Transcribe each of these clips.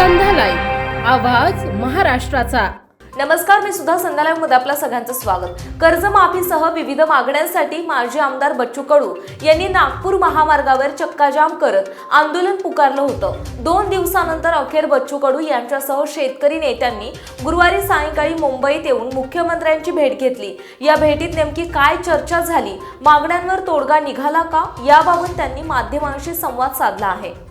आवाज महाराष्ट्राचा. नमस्कार मी सुद्धा संध्यालयमध्ये आपल्या सगळ्यांचं स्वागत. कर्जमाफीसह विविध मागण्यांसाठी माजी आमदार बच्चू कडू यांनी नागपूर महामार्गावर चक्काजाम करत आंदोलन पुकारलं होतं. दोन दिवसानंतर अखेर बच्चू कडू यांच्यासह शेतकरी नेत्यांनी गुरुवारी सायंकाळी मुंबईत येऊन मुख्यमंत्र्यांची भेट घेतली. या भेटीत नेमकी काय चर्चा झाली? मागण्यांवर तोडगा निघाला का? याबाबत त्यांनी माध्यमांशी संवाद साधला आहे.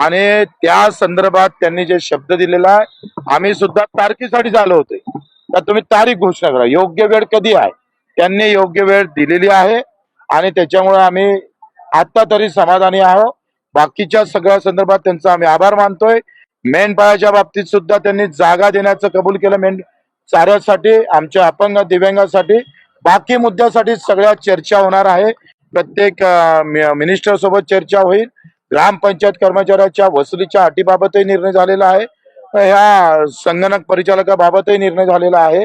आणि त्या संदर्भात त्यांनी जे शब्द दिलेला आहे आम्ही सुद्धा तारखेसाठी झालो होते. तर तुम्ही तारीख घोषणा करा. योग्य वेळ कधी आहे? त्यांनी योग्य वेळ दिलेली आहे आणि त्याच्यामुळे आम्ही आता तरी समाधानी आहोत. बाकीच्या सगळ्या संदर्भात त्यांचा आम्ही आभार मानतोय. मेंढपाळाच्या बाबतीत सुद्धा त्यांनी जागा देण्याचं कबूल केलं. मेंढ चाऱ्यासाठी आमच्या अपंग दिव्यांगासाठी. बाकी मुद्द्यासाठी सगळ्या चर्चा होणार आहे. प्रत्येक मिनिस्टर सोबत चर्चा होईल. ग्रामपंचायत कर्मचाऱ्याच्या वसुलीच्या अटीबाबतही निर्णय झालेला आहे. ह्या संगणक परिचालकाबाबतही निर्णय झालेला आहे.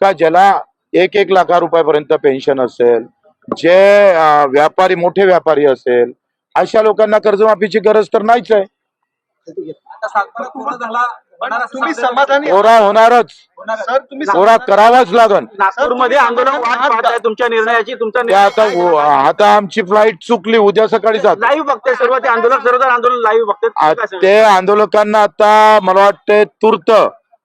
का ज्याला एक एक लाखा रुपयापर्यंत पेन्शन असेल जे व्यापारी मोठे व्यापारी असेल अशा लोकांना कर्जमाफीची गरज तर नाहीच आहे. तुम्ही समाधानी कोरा होणारच. सर तुम्ही कोरा करावाच आहे तुमच्या निर्णयाची तुमचा ते आता आता आमची फ्लाईट चुकली उद्या सकाळी जात. लाईव्ह बघते सर्व ते आंदोलन सर्व आंदोलन लाईव्ह बघते ते आंदोलकांना आता मला वाटते तुर्त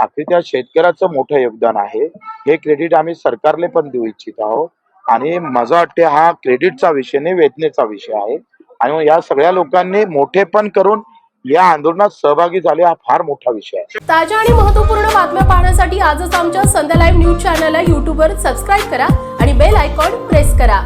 अखेर त्या शेतकऱ्याचं मोठं योगदान आहे. हे क्रेडिट आम्ही सरकारला पण देऊ इच्छित आहोत. आणि माझं वाटते हा क्रेडिटचा विषय नाही वेदनेचा विषय आहे. आणि मग या सगळ्या लोकांनी मोठे पण करून या आंदोलनात सहभागी झाले हा फार मोठा विषय आहे. ताज्या आणि महत्त्वपूर्ण बातम्या पाहण्यासाठी आजच आमच्या संध्या लाईव्ह न्यूज चॅनलला यूट्यूबवर सबस्क्राईब करा आणि बेल आयकॉन प्रेस करा.